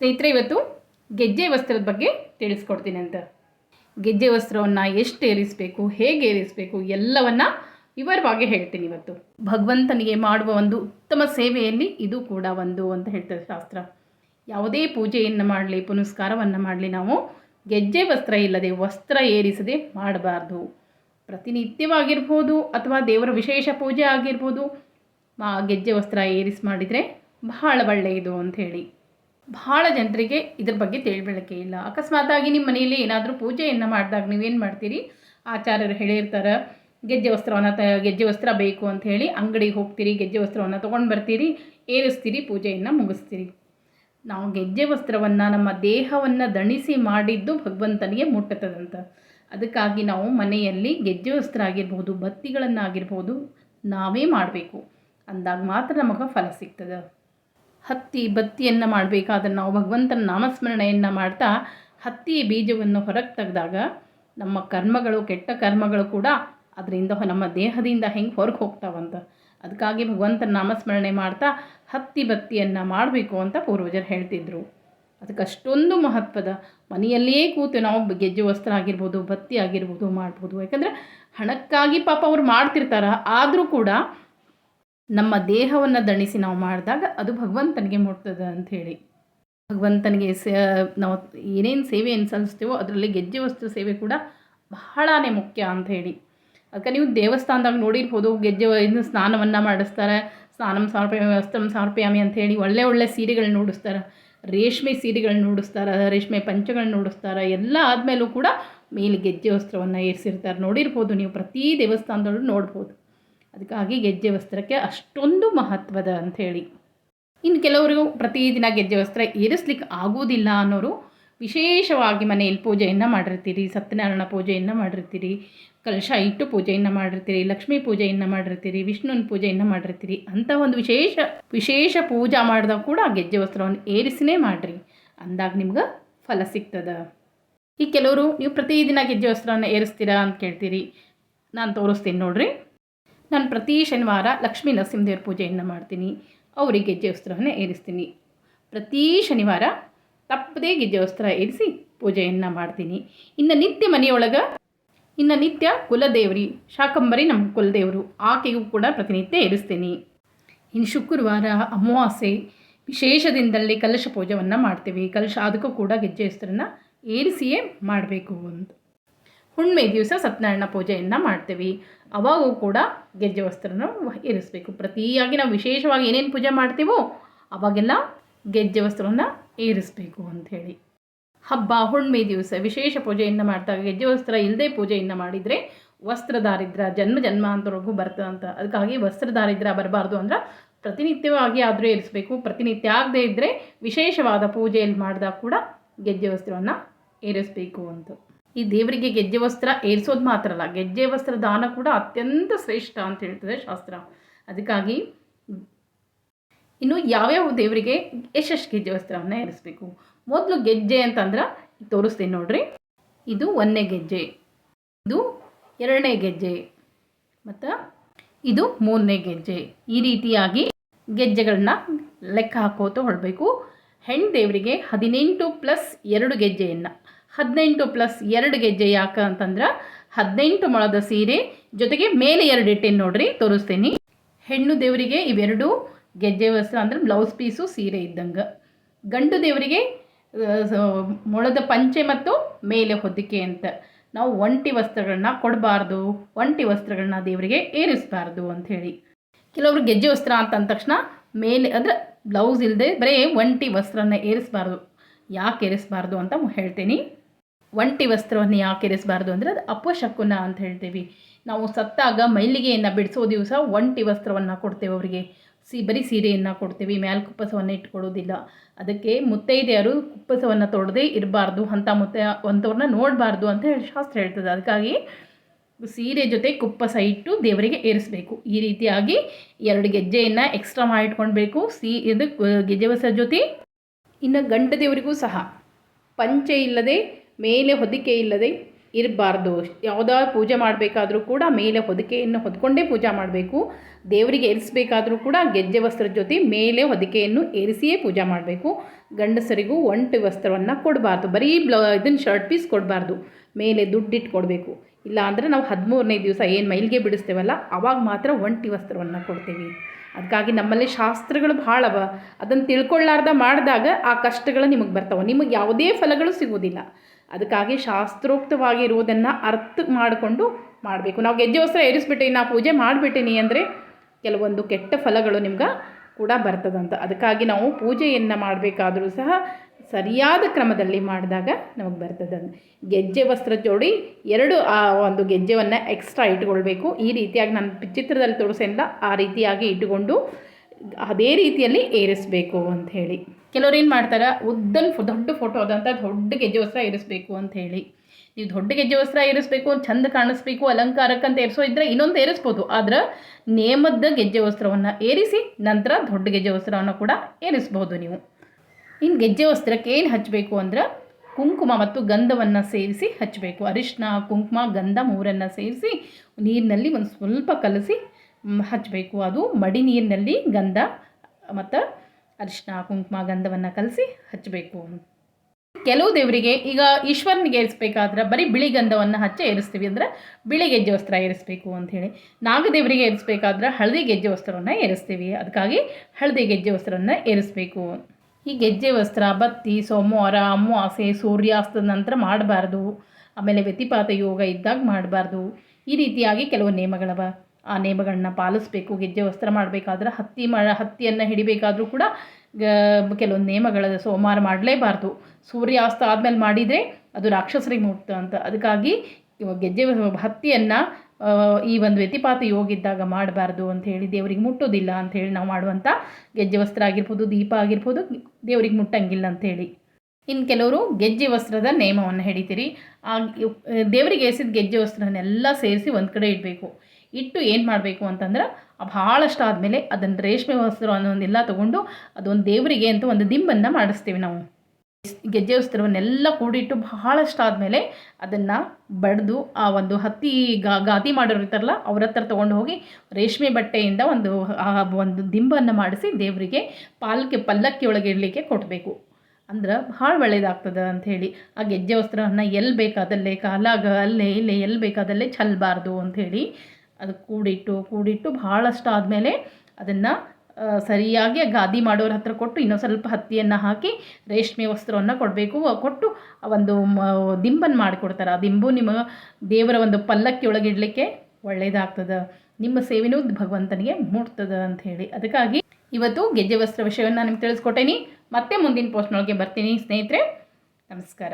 ಸ್ನೇಹಿತರೆ, ಇವತ್ತು ಗೆಜ್ಜೆ ವಸ್ತ್ರದ ಬಗ್ಗೆ ತಿಳಿಸ್ಕೊಡ್ತೀನಿ ಅಂತ. ಗೆಜ್ಜೆ ವಸ್ತ್ರವನ್ನು ಎಷ್ಟು ಏರಿಸಬೇಕು, ಹೇಗೆ ಏರಿಸಬೇಕು, ಎಲ್ಲವನ್ನು ವಿವರವಾಗಿ ಹೇಳ್ತೀನಿ ಇವತ್ತು. ಭಗವಂತನಿಗೆ ಮಾಡುವ ಒಂದು ಉತ್ತಮ ಸೇವೆಯಲ್ಲಿ ಇದು ಕೂಡ ಒಂದು ಅಂತ ಹೇಳ್ತಾರೆ ಶಾಸ್ತ್ರ. ಯಾವುದೇ ಪೂಜೆಯನ್ನು ಮಾಡಲಿ, ಪುನಸ್ಕಾರವನ್ನು ಮಾಡಲಿ ನಾವು ಗೆಜ್ಜೆ ವಸ್ತ್ರ ಇಲ್ಲದೆ ವಸ್ತ್ರ ಏರಿಸದೆ ಮಾಡಬಾರ್ದು. ಪ್ರತಿನಿತ್ಯವಾಗಿರ್ಬೋದು ಅಥವಾ ದೇವರ ವಿಶೇಷ ಪೂಜೆ ಆಗಿರ್ಬೋದು ಗೆಜ್ಜೆ ವಸ್ತ್ರ ಏರಿಸಿ ಮಾಡಿದರೆ ಬಹಳ ಒಳ್ಳೆಯದು ಅಂಥೇಳಿ ಬಹಳ ಜನರಿಗೆ ಇದ್ರ ಬಗ್ಗೆ ತಿಳಿಬಳಕೆ ಇಲ್ಲ. ಅಕಸ್ಮಾತಾಗಿ ನಿಮ್ಮ ಮನೆಯಲ್ಲಿ ಏನಾದರೂ ಪೂಜೆಯನ್ನು ಮಾಡಿದಾಗ ನೀವೇನು ಮಾಡ್ತೀರಿ? ಆಚಾರ್ಯರು ಹೇಳಿರ್ತಾರೆ, ಗೆಜ್ಜೆ ವಸ್ತ್ರವನ್ನು ತ, ಗೆಜ್ಜೆ ವಸ್ತ್ರ ಬೇಕು ಅಂತ ಹೇಳಿ ಅಂಗಡಿಗೆ ಹೋಗ್ತೀರಿ, ಗೆಜ್ಜೆ ವಸ್ತ್ರವನ್ನು ತೊಗೊಂಡು ಬರ್ತೀರಿ, ಏರಿಸ್ತೀರಿ, ಪೂಜೆಯನ್ನು ಮುಗಿಸ್ತೀರಿ. ನಾವು ಗೆಜ್ಜೆ ವಸ್ತ್ರವನ್ನು ನಮ್ಮ ದೇಹವನ್ನು ದಣಿಸಿ ಮಾಡಿದ್ದು ಭಗವಂತನಿಗೆ ಮುಟ್ಟತದಂತ ಅದಕ್ಕಾಗಿ ನಾವು ಮನೆಯಲ್ಲಿ ಗೆಜ್ಜೆ ವಸ್ತ್ರ ಆಗಿರ್ಬೋದು, ಬತ್ತಿಗಳನ್ನಾಗಿರ್ಬೋದು ನಾವೇ ಮಾಡಬೇಕು. ಅಂದಾಗ ಮಾತ್ರ ನಮಗೆ ಫಲ ಸಿಗ್ತದೆ. ಹತ್ತಿ ಬತ್ತಿಯನ್ನು ಮಾಡಬೇಕಾದ್ರೆ ನಾವು ಭಗವಂತನ ನಾಮಸ್ಮರಣೆಯನ್ನು ಮಾಡ್ತಾ ಹತ್ತಿ ಬೀಜವನ್ನು ಹೊರಗೆ ತೆಗೆದಾಗ ನಮ್ಮ ಕರ್ಮಗಳು, ಕೆಟ್ಟ ಕರ್ಮಗಳು ಕೂಡ ಅದರಿಂದ ನಮ್ಮ ದೇಹದಿಂದ ಹೆಂಗೆ ಹೊರಗೆ ಹೋಗ್ತಾವಂತ ಅದಕ್ಕಾಗಿ ಭಗವಂತನ ನಾಮಸ್ಮರಣೆ ಮಾಡ್ತಾ ಹತ್ತಿ ಬತ್ತಿಯನ್ನು ಮಾಡಬೇಕು ಅಂತ ಪೂರ್ವಜರು ಹೇಳ್ತಿದ್ರು. ಅದಕ್ಕೆ ಅಷ್ಟೊಂದು ಮಹತ್ವದ ಮನೆಯಲ್ಲಿಯೇ ಕೂತು ನಾವು ಗೆಜ್ಜೆ ವಸ್ತ್ರ ಆಗಿರ್ಬೋದು, ಬತ್ತಿ ಆಗಿರ್ಬೋದು ಮಾಡ್ಬೋದು. ಯಾಕಂದರೆ ಹಣಕ್ಕಾಗಿ ಪಾಪ ಅವ್ರು ಮಾಡ್ತಿರ್ತಾರೆ, ಆದರೂ ಕೂಡ ನಮ್ಮ ದೇಹವನ್ನು ದಣಿಸಿ ನಾವು ಮಾಡಿದಾಗ ಅದು ಭಗವಂತನಿಗೆ ಮುಟ್ತದೆ ಅಂಥೇಳಿ ಭಗವಂತನಿಗೆ ಸ, ನಾವು ಏನೇನು ಸೇವೆಯನ್ನು ಸಲ್ಲಿಸ್ತೀವೋ ಅದರಲ್ಲಿ ಗೆಜ್ಜೆ ವಸ್ತು ಸೇವೆ ಕೂಡ ಬಹಳನೇ ಮುಖ್ಯ ಅಂತ ಹೇಳಿ. ಅದಕ್ಕೆ ನೀವು ದೇವಸ್ಥಾನದಾಗ ನೋಡಿರ್ಬೋದು, ಗೆಜ್ಜೆ ಇನ್ನು ಸ್ನಾನವನ್ನು ಮಾಡಿಸ್ತಾರೆ, ಸ್ನಾನಂ ಸಾರ್ಪ್ಯಾಮಿ ವಸ್ತ್ರಂ ಅಂತ ಅಂಥೇಳಿ ಒಳ್ಳೆ ಒಳ್ಳೆ ಸೀರೆಗಳನ್ನ ನೋಡಿಸ್ತಾರೆ ರೇಷ್ಮೆ ಸೀರೆಗಳನ್ನ ನೋಡಿಸ್ತಾರೆ ರೇಷ್ಮೆ ಪಂಚಗಳನ್ನ ನೋಡಿಸ್ತಾರೆ ಎಲ್ಲ ಆದಮೇಲೂ ಕೂಡ ಮೇಲೆ ಗೆಜ್ಜೆ ವಸ್ತ್ರವನ್ನು ಏರಿಸಿರ್ತಾರೆ. ನೋಡಿರ್ಬೋದು ನೀವು ಪ್ರತಿ ದೇವಸ್ಥಾನದಲ್ಲೂ ನೋಡ್ಬೋದು. ಅದಕ್ಕಾಗಿ ಗೆಜ್ಜೆ ವಸ್ತ್ರಕ್ಕೆ ಅಷ್ಟೊಂದು ಮಹತ್ವದ ಅಂಥೇಳಿ ಇನ್ನು ಕೆಲವರು ಪ್ರತಿದಿನ ಗೆಜ್ಜೆ ವಸ್ತ್ರ ಏರಿಸ್ಲಿಕ್ಕೆ ಆಗೋದಿಲ್ಲ ಅನ್ನೋರು ವಿಶೇಷವಾಗಿ ಮನೆಯಲ್ಲಿ ಪೂಜೆಯನ್ನು ಮಾಡಿರ್ತೀರಿ, ಸತ್ಯನಾರಾಯಣ ಪೂಜೆಯನ್ನು ಮಾಡಿರ್ತೀರಿ, ಕಲಶ ಇಟ್ಟು ಪೂಜೆಯನ್ನು ಮಾಡಿರ್ತೀರಿ, ಲಕ್ಷ್ಮೀ ಪೂಜೆಯನ್ನು ಮಾಡಿರ್ತೀರಿ, ವಿಷ್ಣುವಿನ ಪೂಜೆಯನ್ನು ಮಾಡಿರ್ತೀರಿ ಅಂಥ ಒಂದು ವಿಶೇಷ ವಿಶೇಷ ಪೂಜಾ ಮಾಡಿದಾಗ ಕೂಡ ಗೆಜ್ಜೆ ವಸ್ತ್ರವನ್ನು ಏರಿಸಿನೇ ಮಾಡಿರಿ. ಅಂದಾಗ ನಿಮ್ಗೆ ಫಲ ಸಿಗ್ತದೆ. ಈ ಕೆಲವರು ನೀವು ಪ್ರತಿದಿನ ಗೆಜ್ಜೆ ವಸ್ತ್ರವನ್ನು ಏರಿಸ್ತೀರಾ ಅಂತ ಕೇಳ್ತೀರಿ. ನಾನು ತೋರಿಸ್ತೀನಿ ನೋಡ್ರಿ. ನಾನು ಪ್ರತಿ ಶನಿವಾರ ಲಕ್ಷ್ಮೀ ನರಸಿಂಹದೇವ್ರ ಪೂಜೆಯನ್ನು ಮಾಡ್ತೀನಿ. ಅವರಿಗೆ ಗೆಜ್ಜೆ ವಸ್ತ್ರವನ್ನು ಏರಿಸ್ತೀನಿ. ಪ್ರತಿ ಶನಿವಾರ ತಪ್ಪದೇ ಗೆಜ್ಜೆ ವಸ್ತ್ರ ಏರಿಸಿ ಪೂಜೆಯನ್ನು ಮಾಡ್ತೀನಿ. ಇನ್ನು ನಿತ್ಯ ಮನೆಯೊಳಗೆ, ಇನ್ನು ನಿತ್ಯ ಕುಲದೇವರಿ, ಶಾಕಂಬರಿ ನಮ್ಮ ಕುಲದೇವರು, ಆಕೆಗೂ ಕೂಡ ಪ್ರತಿನಿತ್ಯ ಏರಿಸ್ತೀನಿ. ಇನ್ನು ಶುಕ್ರವಾರ ಅಮಾವಾಸ್ಯೆ, ವಿಶೇಷದಿಂದಲೇ ಕಲಶ ಪೂಜೆಯನ್ನು ಮಾಡ್ತೀವಿ. ಕಲಶ ಅದಕ್ಕೂ ಕೂಡ ಗೆಜ್ಜೆ ವಸ್ತ್ರನ ಏರಿಸಿಯೇ ಮಾಡಬೇಕು ಅಂತ. ಹುಣ್ಣಿಮೆ ದಿವಸ ಸತ್ಯನಾರಾಯಣ ಪೂಜೆಯನ್ನು ಮಾಡ್ತೀವಿ. ಅವಾಗೂ ಕೂಡ ಗೆಜ್ಜೆ ವಸ್ತ್ರನ ಏರಿಸಬೇಕು ಪ್ರತಿಯಾಗಿ ನಾವು ವಿಶೇಷವಾಗಿ ಏನೇನು ಪೂಜೆ ಮಾಡ್ತೀವೋ ಅವಾಗೆಲ್ಲ ಗೆಜ್ಜೆ ವಸ್ತ್ರವನ್ನು ಏರಿಸಬೇಕು ಅಂಥೇಳಿ. ಹಬ್ಬ, ಹುಣ್ಣಿಮೆ ದಿವಸ ವಿಶೇಷ ಪೂಜೆಯನ್ನು ಮಾಡ್ತಾಗ ಗೆಜ್ಜೆ ವಸ್ತ್ರ ಇಲ್ಲದೆ ಪೂಜೆಯನ್ನು ಮಾಡಿದರೆ ವಸ್ತ್ರ ದಾರಿದ್ರ, ಜನ್ಮ ಜನ್ಮಾಂತರವರೆಗೂ ಬರ್ತದಂತ ಅದಕ್ಕಾಗಿ ವಸ್ತ್ರ ದಾರಿದ್ರ ಬರಬಾರ್ದು ಅಂದ್ರೆ ಪ್ರತಿನಿತ್ಯವಾಗಿ ಆದರೂ ಏರಿಸಬೇಕು ಪ್ರತಿನಿತ್ಯ ಆಗದೇ ಇದ್ದರೆ ವಿಶೇಷವಾದ ಪೂಜೆಯಲ್ಲಿ ಮಾಡಿದಾಗ ಕೂಡ ಗೆಜ್ಜೆ ವಸ್ತ್ರವನ್ನು ಏರಿಸಬೇಕು ಅಂತ. ಈ ದೇವರಿಗೆ ಗೆಜ್ಜೆ ವಸ್ತ್ರ ಏರಿಸೋದು ಮಾತ್ರ ಅಲ್ಲ, ಗೆಜ್ಜೆ ವಸ್ತ್ರ ದಾನ ಕೂಡ ಅತ್ಯಂತ ಶ್ರೇಷ್ಠ ಅಂತ ಹೇಳ್ತದೆ ಶಾಸ್ತ್ರ. ಅದಕ್ಕಾಗಿ ಇನ್ನು ಯಾವ್ಯಾವ ದೇವರಿಗೆ ಎಷ್ಟೆಷ್ಟು ಗೆಜ್ಜೆ ವಸ್ತ್ರವನ್ನು ಏರಿಸಬೇಕು? ಮೊದಲು ಗೆಜ್ಜೆ ಅಂತಂದ್ರೆ ತೋರಿಸ್ತೀನಿ ನೋಡ್ರಿ. ಇದು ಒಂದನೇ ಗೆಜ್ಜೆ, ಇದು ಎರಡನೇ ಗೆಜ್ಜೆ, ಮತ್ತು ಇದು ಮೂರನೇ ಗೆಜ್ಜೆ. ಈ ರೀತಿಯಾಗಿ ಗೆಜ್ಜೆಗಳನ್ನ ಲೆಕ್ಕ ಹಾಕೋತ ಹೊರಬೇಕು ಹೆಣ್ಣು ದೇವರಿಗೆ ಹದಿನೆಂಟು ಪ್ಲಸ್ ಎರಡು ಗೆಜ್ಜೆಯನ್ನು. ಹದಿನೆಂಟು ಪ್ಲಸ್ ಎರಡು ಗೆಜ್ಜೆ ಯಾಕೆ ಅಂತಂದ್ರೆ ಹದಿನೆಂಟು ಮೊಳದ ಸೀರೆ ಜೊತೆಗೆ ಮೇಲೆ ಎರಡು ಇಟ್ಟೇನು ನೋಡ್ರಿ, ತೋರಿಸ್ತೀನಿ. ಹೆಣ್ಣು ದೇವರಿಗೆ ಇವೆರಡು, ಗೆಜ್ಜೆ ವಸ್ತ್ರ ಅಂದ್ರೆ ಬ್ಲೌಸ್ ಪೀಸು, ಸೀರೆ ಇದ್ದಂಗೆ. ಗಂಡು ದೇವರಿಗೆ ಮೊಳದ ಪಂಚೆ ಮತ್ತು ಮೇಲೆ ಹೊದಿಕೆ ಅಂತ. ನಾವು ಒಂಟಿ ವಸ್ತ್ರಗಳನ್ನ ಕೊಡಬಾರ್ದು, ಒಂಟಿ ವಸ್ತ್ರಗಳನ್ನ ದೇವರಿಗೆ ಏರಿಸಬಾರ್ದು ಅಂಥೇಳಿ ಕೆಲವರು ಗೆಜ್ಜೆ ವಸ್ತ್ರ ಅಂತ ಅಂದ ತಕ್ಷಣ ಮೇಲೆ, ಅಂದರೆ ಬ್ಲೌಸ್ ಇಲ್ಲದೆ ಬರೀ ಒಂಟಿ ವಸ್ತ್ರನ ಏರಿಸಬಾರ್ದು. ಯಾಕೆ ಏರಿಸಬಾರ್ದು ಅಂತ ಹೇಳ್ತೀನಿ. ಒಂಟಿ ವಸ್ತ್ರವನ್ನು ಯಾಕೆ ಇರಿಸಬಾರ್ದು ಅಂದರೆ ಅದು ಅಪಶಕುನ ಅಂತ ಹೇಳ್ತೀವಿ. ನಾವು ಸತ್ತಾಗ ಮೈಲಿಗೆಯನ್ನು ಬಿಡಿಸೋ ದಿವಸ ಒಂಟಿ ವಸ್ತ್ರವನ್ನು ಕೊಡ್ತೇವೆ ಅವರಿಗೆ. ಸಿ, ಬರೀ ಸೀರೆಯನ್ನು ಕೊಡ್ತೀವಿ ಮ್ಯಾಲೆ ಕುಪ್ಪಸವನ್ನು ಇಟ್ಕೊಡೋದಿಲ್ಲ ಅದಕ್ಕೆ ಮುತ್ತೈದೆಯರು ಕುಪ್ಪಸವನ್ನು ತೊಡದೇ ಇರಬಾರ್ದು ಅಂಥ ಮುತ್ತ ಅಂಥವ್ರನ್ನ ನೋಡಬಾರ್ದು ಅಂತ ಹೇಳಿ ಶಾಸ್ತ್ರ ಹೇಳ್ತದೆ. ಅದಕ್ಕಾಗಿ ಸೀರೆ ಜೊತೆ ಕುಪ್ಪಸ ಇಟ್ಟು ದೇವರಿಗೆ ಏರಿಸಬೇಕು. ಈ ರೀತಿಯಾಗಿ ಎರಡು ಗೆಜ್ಜೆಯನ್ನು ಎಕ್ಸ್ಟ್ರಾ ಮಾಡಿಟ್ಕೊಳ್ಬೇಕು. ಸಿ, ಇದು, ಗೆಜ್ಜೆ ಜೊತೆ ಇನ್ನು ಗಂಡ ದೇವರಿಗೂ ಸಹ. ಪಂಚೆ ಇಲ್ಲದೆ ಮೇಲೆ ಹೊದಿಕೆ ಇಲ್ಲದೆ ಇರಬಾರ್ದು. ಯಾವುದಾದ್ರು ಪೂಜೆ ಮಾಡಬೇಕಾದ್ರೂ ಕೂಡ ಮೇಲೆ ಹೊದಿಕೆಯನ್ನು ಹೊದ್ಕೊಂಡೇ ಪೂಜೆ ಮಾಡಬೇಕು. ದೇವರಿಗೆ ಏರಿಸಬೇಕಾದ್ರೂ ಕೂಡ ಗೆಜ್ಜೆ ವಸ್ತ್ರದ ಜೊತೆ ಮೇಲೆ ಹೊದಿಕೆಯನ್ನು ಏರಿಸಿಯೇ ಪೂಜೆ ಮಾಡಬೇಕು. ಗಂಡಸರಿಗೂ ಒಂಟಿ ವಸ್ತ್ರವನ್ನು ಕೊಡಬಾರ್ದು. ಬರೀ ಬ್ಲೌ ಇದನ್ನು ಶರ್ಟ್ ಪೀಸ್ ಕೊಡಬಾರ್ದು. ಮೇಲೆ ದುಡ್ಡಿಟ್ಟು ಕೊಡಬೇಕು. ಇಲ್ಲ ಅಂದರೆ ನಾವು ಹದಿಮೂರನೇ ದಿವಸ ಏನು ಮೈಲಿಗೆ ಬಿಡಿಸ್ತೇವಲ್ಲ, ಅವಾಗ ಮಾತ್ರ ಒಂಟಿ ವಸ್ತ್ರವನ್ನು ಕೊಡ್ತೀವಿ. ಅದಕ್ಕಾಗಿ ನಮ್ಮಲ್ಲಿ ಶಾಸ್ತ್ರಗಳು ಭಾಳ ಅವ. ಅದನ್ನು ತಿಳ್ಕೊಳ್ಳಾರ್ದ ಮಾಡಿದಾಗ ಆ ಕಷ್ಟಗಳು ನಿಮಗೆ ಬರ್ತಾವೆ. ನಿಮಗೆ ಯಾವುದೇ ಫಲಗಳು ಸಿಗೋದಿಲ್ಲ ಅದಕ್ಕಾಗಿ ಶಾಸ್ತ್ರೋಕ್ತವಾಗಿರುವುದನ್ನು ಅರ್ಥ ಮಾಡಿಕೊಂಡು ಮಾಡಬೇಕು. ನಾವು ಗೆಜ್ಜೆ ವಸ್ತ್ರ ಏರಿಸ್ಬಿಟ್ಟಿನಿ ನಾ ಪೂಜೆ ಮಾಡಿಬಿಟ್ಟಿನಿ ಅಂದರೆ ಕೆಲವೊಂದು ಕೆಟ್ಟ ಫಲಗಳು ನಿಮ್ಗೆ ಕೂಡ ಬರ್ತದಂತ. ಅದಕ್ಕಾಗಿ ನಾವು ಪೂಜೆಯನ್ನು ಮಾಡಬೇಕಾದರೂ ಸಹ ಸರಿಯಾದ ಕ್ರಮದಲ್ಲಿ ಮಾಡಿದಾಗ ನಮಗೆ ಬರ್ತದೆ ಗೆಜ್ಜೆ ವಸ್ತ್ರ ಜೋಡಿ ಎರಡು, ಆ, ಒಂದು ಗೆಜ್ಜೆವನ್ನು ಎಕ್ಸ್ಟ್ರಾ ಇಟ್ಕೊಳ್ಬೇಕು. ಈ ರೀತಿಯಾಗಿ ನಾನು ಚಿತ್ರದಲ್ಲಿ ತೋರಿಸಿಂದ ಆ ರೀತಿಯಾಗಿ ಇಟ್ಟುಕೊಂಡು ಅದೇ ರೀತಿಯಲ್ಲಿ ಏರಿಸಬೇಕು ಅಂತ ಹೇಳಿ. ಕೆಲವ್ರು ಏನು ಮಾಡ್ತಾರೆ, ಉದ್ದನ್ ದೊಡ್ಡ ಫೋಟೋ ಅದಂತ ದೊಡ್ಡ ಗೆಜ್ಜೆ ವಸ್ತ್ರ ಏರಿಸಬೇಕು ಅಂತ ಹೇಳಿ. ನೀವು ದೊಡ್ಡ ಗೆಜ್ಜೆ ವಸ್ತ್ರ ಏರಿಸಬೇಕು, ಚಂದ ಕಾಣಿಸ್ಬೇಕು ಅಲಂಕಾರಕ್ಕಂತ ಏರಿಸೋ ಇದ್ರೆ ಇನ್ನೊಂದು ಏರಿಸ್ಬೋದು. ಆದ್ರೆ ನೇಮದ ಗೆಜ್ಜೆ ವಸ್ತ್ರವನ್ನು ಏರಿಸಿ ನಂತರ ದೊಡ್ಡ ಗೆಜ್ಜೆ ವಸ್ತ್ರವನ್ನು ಕೂಡ ಏರಿಸ್ಬೋದು ನೀವು. ಇನ್ನು ಗೆಜ್ಜೆ ವಸ್ತ್ರಕ್ಕೆ ಏನು ಹಚ್ಚಬೇಕು ಅಂದ್ರೆ ಕುಂಕುಮ ಮತ್ತು ಗಂಧವನ್ನು ಸೇರಿಸಿ ಹಚ್ಚಬೇಕು ಅರಿಶಿನ ಕುಂಕುಮ ಗಂಧ ಮೂರನ್ನು ಸೇರಿಸಿ ನೀರಿನಲ್ಲಿ ಒಂದು ಸ್ವಲ್ಪ ಕಲಸಿ ಹಚ್ಚಬೇಕು ಅದು ಮಡಿ ನೀರಿನಲ್ಲಿ ಗಂಧ, ಮತ್ತು ಅರಿಶಿನ ಕುಂಕುಮ ಗಂಧವನ್ನು ಕಲಸಿ ಹಚ್ಚಬೇಕು ಕೆಲವು ದೇವರಿಗೆ ಈಗ ಈಶ್ವರನಿಗೆ ಏರಿಸ್ಬೇಕಾದ್ರೆ ಬರೀ ಬಿಳಿ ಗಂಧವನ್ನು ಹಚ್ಚಿ ಏರಿಸ್ತೀವಿ ಅಂದರೆ ಬಿಳಿ ಗೆಜ್ಜೆ ವಸ್ತ್ರ ಏರಿಸಬೇಕು ಅಂಥೇಳಿ. ನಾಗದೇವರಿಗೆ ಏರಿಸ್ಬೇಕಾದ್ರೆ ಹಳದಿ ಗೆಜ್ಜೆ ವಸ್ತ್ರವನ್ನು ಏರಿಸ್ತೀವಿ. ಅದಕ್ಕಾಗಿ ಹಳದಿ ಗೆಜ್ಜೆ ವಸ್ತ್ರವನ್ನು ಏರಿಸಬೇಕು. ಈ ಗೆಜ್ಜೆ ವಸ್ತ್ರ ಬತ್ತಿ, ಸೋಮವಾರ, ಅಮಾವಾಸ್ಯೆ, ಸೂರ್ಯಾಸ್ತದ ನಂತರ ಮಾಡಬಾರ್ದು. ಆಮೇಲೆ ವ್ಯತಿಪಾತ ಯೋಗ ಇದ್ದಾಗ ಮಾಡಬಾರ್ದು. ಈ ರೀತಿಯಾಗಿ ಕೆಲವು ನಿಯಮಗಳವ. ಆ ನೇಮಗಳನ್ನ ಪಾಲಿಸಬೇಕು, ಗೆಜ್ಜೆ ವಸ್ತ್ರ ಮಾಡಬೇಕಾದ್ರೆ ಹತ್ತಿ ಮ, ಹತ್ತಿಯನ್ನು ಹಿಡಿಬೇಕಾದ್ರೂ ಕೂಡ ಕೆಲವೊಂದು ನೇಮಗಳ ಸೋಮವಾರ ಮಾಡಲೇಬಾರ್ದು. ಸೂರ್ಯಾಸ್ತ ಆದಮೇಲೆ ಮಾಡಿದರೆ ಅದು ರಾಕ್ಷಸರಿಗೆ ಮುಟ್ತ ಅಂತ. ಅದಕ್ಕಾಗಿ ಗೆಜ್ಜೆ ಹತ್ತಿಯನ್ನು ಈ ಒಂದು ವ್ಯತಿಪಾತ ಯೋಗ ಇದ್ದಾಗ ಮಾಡಬಾರ್ದು ಅಂತ ಹೇಳಿ ದೇವರಿಗೆ ಮುಟ್ಟೋದಿಲ್ಲ ಅಂತ ಹೇಳಿ ನಾವು ಮಾಡುವಂಥ ಗೆಜ್ಜೆ ವಸ್ತ್ರ ಆಗಿರ್ಬೋದು, ದೀಪ ಆಗಿರ್ಬೋದು, ದೇವರಿಗೆ ಮುಟ್ಟಂಗಿಲ್ಲ ಅಂಥೇಳಿ ಇನ್ನು ಕೆಲವರು ಗೆಜ್ಜೆ ವಸ್ತ್ರದ ನೇಮವನ್ನು ಹಿಡಿತೀರಿ. ಆ, ದೇವರಿಗೆ ಎಸಿದ ಗೆಜ್ಜೆ ವಸ್ತ್ರನೆಲ್ಲ ಸೇರಿಸಿ ಒಂದು ಕಡೆ ಇಡಬೇಕು. ಇಟ್ಟು ಏನು ಮಾಡಬೇಕು ಅಂತಂದ್ರೆ ಭಾಳಷ್ಟು ಆದಮೇಲೆ ಅದನ್ನು ರೇಷ್ಮೆ ವಸ್ತ್ರ ಅನ್ನೋದನ್ನೆಲ್ಲ ತೊಗೊಂಡು ಅದೊಂದು ದೇವರಿಗೆ ಅಂತ ಒಂದು ದಿಂಬನ್ನು ಮಾಡಿಸ್ತೀವಿ ನಾವು. ಗೆಜ್ಜೆ ವಸ್ತ್ರವನ್ನೆಲ್ಲ ಕೂಡಿಟ್ಟು ಬಹಳಷ್ಟು ಆದಮೇಲೆ ಅದನ್ನು ಬಡಿದು ಆ ಒಂದು ಹತ್ತಿ ಗಾ, ಗಾದಿ ಮಾಡೋರು ಇರ್ತಾರಲ್ಲ ಅವ್ರ ಹತ್ರ ತೊಗೊಂಡು ಹೋಗಿ ರೇಷ್ಮೆ ಬಟ್ಟೆಯಿಂದ ಒಂದು, ಆ ಒಂದು ದಿಂಬನ್ನು ಮಾಡಿಸಿ ದೇವರಿಗೆ ಪಾಲಕ್ಕೆ ಪಲ್ಲಕ್ಕಿ ಒಳಗೆ ಇಡಲಿಕ್ಕೆ ಕೊಡಬೇಕು ಅಂದ್ರೆ ಭಾಳ ಒಳ್ಳೇದಾಗ್ತದೆ ಅಂಥೇಳಿ ಆ ಗೆಜ್ಜೆ ವಸ್ತ್ರವನ್ನು ಎಲ್ಲಿ ಬೇಕಾದಲ್ಲೇ, ಕಾಲಾಗ ಅಲ್ಲೇ, ಇಲ್ಲೇ ಎಲ್ಲಿ ಬೇಕಾದಲ್ಲೇ ಚೆಲ್ಲಬಾರ್ದು ಅಂಥೇಳಿ ಅದು ಕೂಡಿಟ್ಟು ಕೂಡಿಟ್ಟು ಭಾಳಷ್ಟು ಆದಮೇಲೆ ಅದನ್ನು ಸರಿಯಾಗಿ ಗಾದಿ ಮಾಡೋರ ಹತ್ರ ಕೊಟ್ಟು ಇನ್ನೊಂದು ಸ್ವಲ್ಪ ಹತ್ತಿಯನ್ನು ಹಾಕಿ ರೇಷ್ಮೆ ವಸ್ತ್ರವನ್ನು ಕೊಡಬೇಕು. ಕೊಟ್ಟು ಒಂದು ದಿಂಬನ್ನು ಮಾಡಿಕೊಡ್ತಾರೆ. ಆ ದಿಂಬು ನಿಮ್ಮ ದೇವರ ಒಂದು ಪಲ್ಲಕ್ಕಿ ಒಳಗೆ ಇಡಲಿಕ್ಕೆ ಒಳ್ಳೆಯದಾಗ್ತದೆ ನಿಮ್ಮ ಸೇವೆನೂ ಭಗವಂತನಿಗೆ ಮುಟ್ತದೆ ಅಂತ ಹೇಳಿ. ಅದಕ್ಕಾಗಿ ಇವತ್ತು ಗೆಜ್ಜೆ ವಸ್ತ್ರ ವಿಷಯವನ್ನು ನಿಮ್ಗೆ ತಿಳಿಸ್ಕೊಟ್ಟೇನಿ. ಮತ್ತೆ ಮುಂದಿನ ಪೋಸ್ಟ್ನೊಳಗೆ ಬರ್ತೀನಿ ಸ್ನೇಹಿತರೆ. ನಮಸ್ಕಾರ.